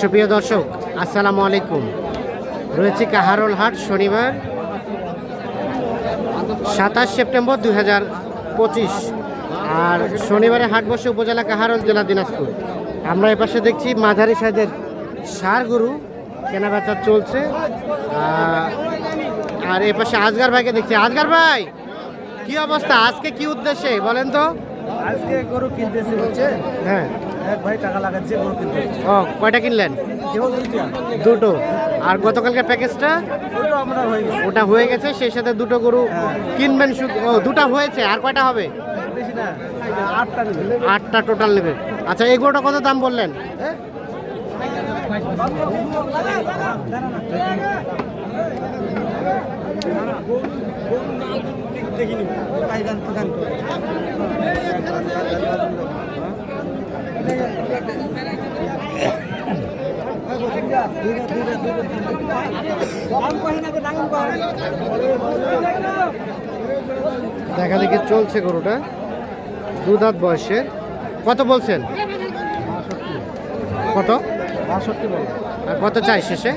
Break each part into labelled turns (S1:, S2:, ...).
S1: সুপ্রিয় দর্শক আসসালামু আলাইকুম। রয়েছে কাহারোল হাট শনিবার সাতাশ সেপ্টেম্বর দুই হাজার পঁচিশ। আর শনিবারে হাট বসে উপজেলা কাহারোল জেলা দিনাজপুর। আমরা এপাশে দেখছি মাঝারি সাইজের সার গরু কেনাবেচা চলছে। আর এপাশে আজগার ভাইকে দেখছি। আজগার ভাই কি অবস্থা? আজকে কি উদ্দেশ্যে? বলেন তো।
S2: আজকে গরু কিনতেছি হচ্ছে
S1: হ্যাঁ।
S2: এক ভাই টাকা লাগাচ্ছে গরু কিনতে
S1: ও কয়টা কিনলেন? দুটো। আর গতকালকে প্যাকেজটা?
S2: ওটা হয়ে গেছে।
S1: ওটা হয়ে গেছে সেই সাথে দুটো গরু কিনবেন শুধু ও দুটা হয়েছে আর কয়টা হবে?
S2: আটটা
S1: আটটা টোটাল নেবে। আচ্ছা এই গরুটা কত দাম বললেন? দেখা দেখি চলছে গরুটা। দু দাঁত বয়সের কত বলছেন? কত? আর কত চাই শেষে?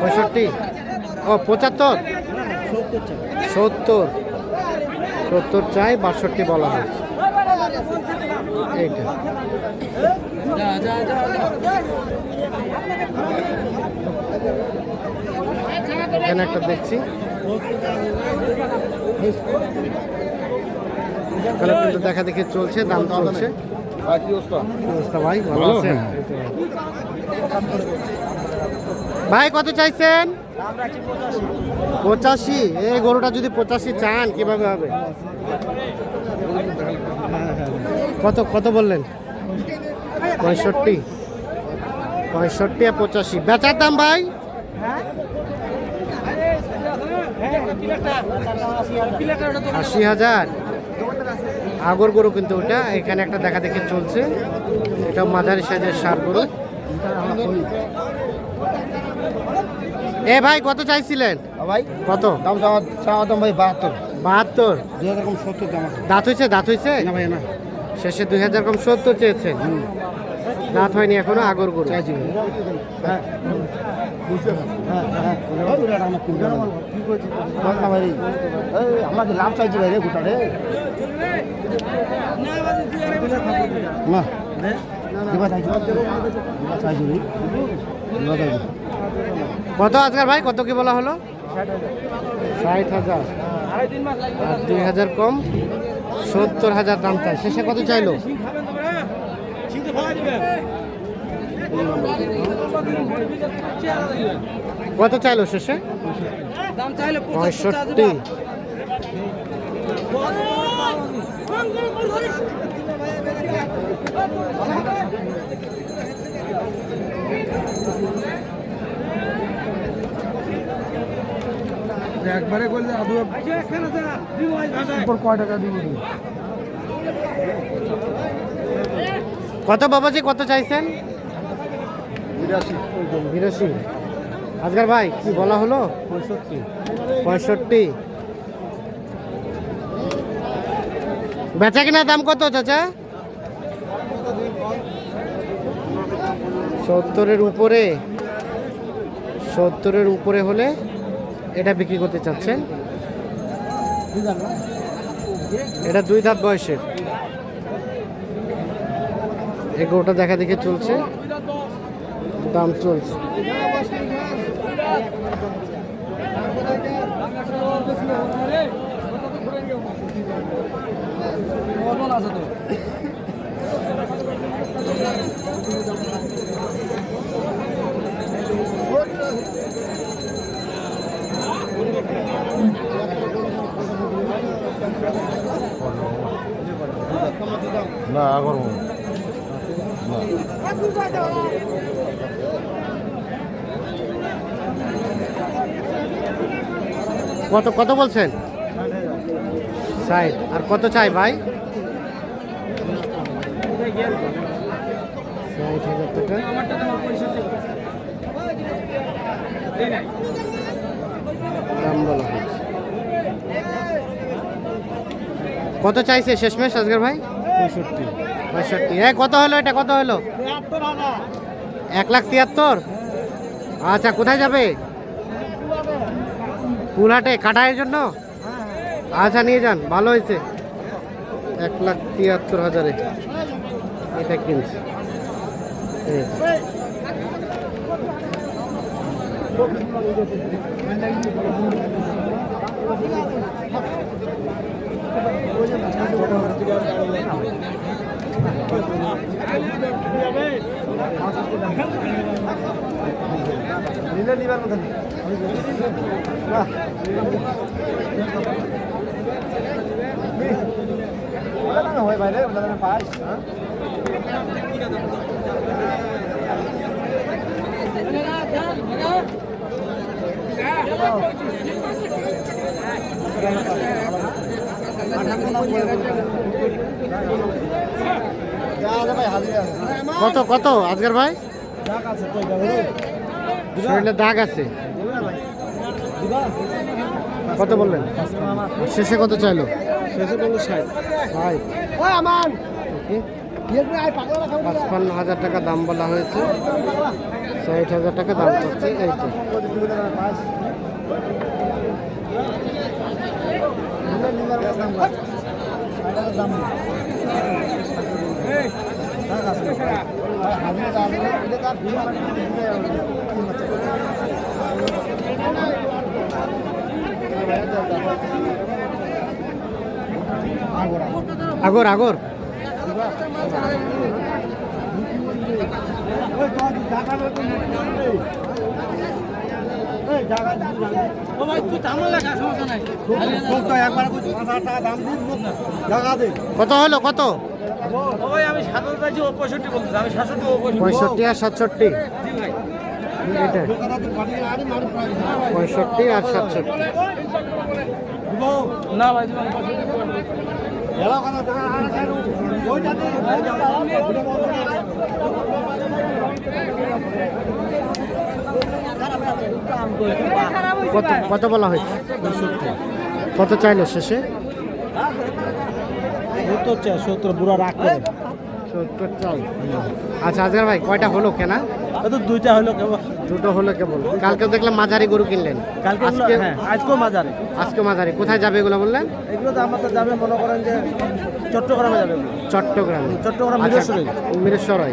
S1: পঁয়ষট্টি। ও পঁচাত্তর?
S2: সত্তর
S1: সত্তর। সত্তর চাই বাষট্টি বলা হয় এইটা এখানে একটা দেখছি। কিন্তু দেখা দেখি চলছে দাম চলছে। ভাই ভালো আছেন? ভাই কত চাইছেন?
S2: আমরা কি পঁচাশি
S1: পঁচাশি। এই গরুটা যদি পঁচাশি চান কীভাবে হবে? কত কত বললেন? পঁয়ষট্টি। পঁয়ষট্টি আর পঁচাশি। বেচার দাম ভাই? আশি হাজার। আগর গরু কিন্তু ওটা। এখানে একটা দেখা দেখে চলছে। এটা মাঝারি সাইজের সার গরু। এ ভাই কত চাইছিলেন?
S2: ভাই
S1: কত?
S2: দাম চাওয়া দাম ভাই বাহাত্তর।
S1: বাহাত্তর।
S2: দুই হাজার কম সত্তর দাম আছে।
S1: দাঁত হয়েছে দাঁত হয়েছে?
S2: না ভাই না।
S1: শেষে দুই হাজার কম সত্তর চেয়েছেন দাঁত হয়নি এখনও আগর গরু।
S2: ভাই। হ্যাঁ লাভ চাইছি রে গোটা না
S1: কত আজকাল ভাই? কত কি বলা হলো? ষাট হাজার। আর দুই হাজার কম সত্তর হাজার দাম চাই। শেষে কত চাইলো? কত চাইলো শেষে? পঁয়ষট্টি।
S2: একবারে করলে আদু কয় টাকা দিব?
S1: কত বাবাজি, কত চাইছেন?
S2: বিরাশি।
S1: আজকাল ভাই, কি বলা হলো?
S2: পঁয়ষট্টি
S1: পঁয়ষট্টি। বেচা কিনা দাম কত চাচা? সত্তরের উপরে। সত্তরের উপরে হলে এটা বিক্রি করতে চাচ্ছেন? এটা দুই দাঁত বয়সের। এগোটা দেখা দেখে চলছে। দাম চলছে।
S2: না আগর
S1: কত কত বলছেন? সাইড আর কত চাই ভাই? কত চাইছে শেষমেশ আজকের ভাই?
S2: পঁয়ষট্টি।
S1: পঁয়ষট্টি। হ্যাঁ কত হলো এটা? কত হলো? এক লাখ তিয়াত্তর? আচ্ছা কোথায় যাবে? পুলহাটে, কাটায়ের জন্য? আচ্ছা নিয়ে যান, ভালো হয়েছে। এক লাখ তিয়াত্তর হাজারে। এটা কিনছে। এই।
S2: নিলে নিবার মতো নেই না ওটা না হয় বাইরে ওটা না পাস হ্যাঁ ভাই হাজিরা
S1: কত কত আজকের ভাই? শরীরে দাগ আছে। কত বললেন? শেষে কত চাইলো?
S2: শেষে বলল আমান
S1: পাঁচপান্ন হাজার টাকা দাম বলা হয়েছে। ষাট হাজার টাকা দাম করছে, এই তো। আগর আগর। কত হলো কত?
S2: আমি পঁয়ষট্টি
S1: আর সাতষট্টি। পঁয়ষট্টি আর সাতষট্টি।
S2: না ভাই
S1: কত কত বলা হয়েছে? কত চাইলো শেষে?
S2: সত্তর চাই সত্তর বুড়া রাগ করে।
S1: সত্তর চাই আচ্ছা আজকের ভাই কয়টা হলো কেনা?
S2: তো দুইটা হলো কেবল।
S1: দুটো হলো কেবল। কালকে দেখলাম মাঝারি গরু কিনলেন।
S2: কালকে
S1: আজকে
S2: হ্যাঁ আজকেও মাজারে
S1: আজকে মাঝারি। কোথায় যাবে এগুলো বললেন?
S2: এগুলো তো আমাদের যাবে মনে করেন যে চট্টগ্রামে যাবে।
S1: চট্টগ্রামে।
S2: চট্টগ্রাম
S1: আচ্ছা,
S2: মিরেশ্বরে
S1: মিরেশ্বরে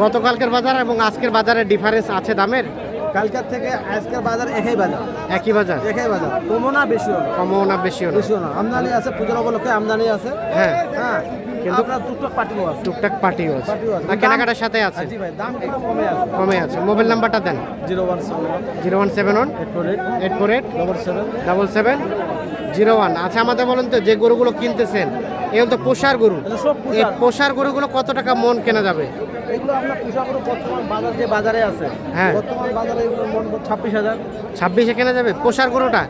S1: গতকালকের বাজার এবং আজকের বাজারে ডিফারেন্স আছে দামের?
S2: কালকের থেকে আজকের বাজার একই বাজার।
S1: একই বাজার?
S2: একই বাজার। কমও না বেশিও না।
S1: কমও না বেশিও না।
S2: বেশিও না। আমদানি আছে পুজোর উপলক্ষে আমদানি আছে।
S1: হ্যাঁ।
S2: হ্যাঁ।
S1: কিন্তু-
S2: টুকটাক পার্টিও আছে।
S1: টুকটাক পার্টিও আছে।
S2: পার্টিও
S1: কেনাকাটার সাথে আছে?
S2: জি ভাই দাম কমে আছে।
S1: কমে আছে। মোবাইল নাম্বারটা দেন।
S2: Zero one one.
S1: Zero one seven one.
S2: Eight four eight.
S1: Eight four eight.
S2: Double seven.
S1: Double seven. Zero one. আচ্ছা আমাদের বলেন তো যে গরুগুলো কিনতেছেন এগুলো তো পোষার গরু। এই পোষার গরুগুলো কত টাকা মন কেনা যাবে?
S2: এগুলো বর্তমান বাজার যে বাজারে আছে
S1: হ্যাঁ।
S2: বর্তমান বাজারে এগুলো মন ছাব্বিশ হাজার।
S1: ছাব্বিশে কেনা যাবে? পোষার গরুটা?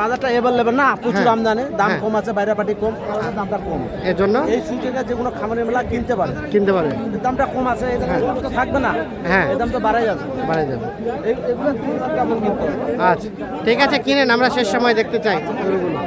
S2: বাজারটা এভেলেবেল না প্রচুর
S1: হ্যাঁ।
S2: আমদানি দাম
S1: হ্যাঁ।
S2: কম আছে বাইরে পাটি কম দামটা কম।
S1: এর জন্য
S2: এই সুযোগে যেগুলো খামারের মেলা কিনতে পারে।
S1: কিনতে
S2: দামটা কম আছে দামটা তো থাকবে না।
S1: হ্যাঁ।
S2: এই দাম তো বাড়াই যাবে।
S1: যাবে
S2: এগুলো কেমন কিনতে
S1: আচ্ছা ঠিক আছে কিনেন আমরা শেষ সময় দেখতে চাই। গরুগুলো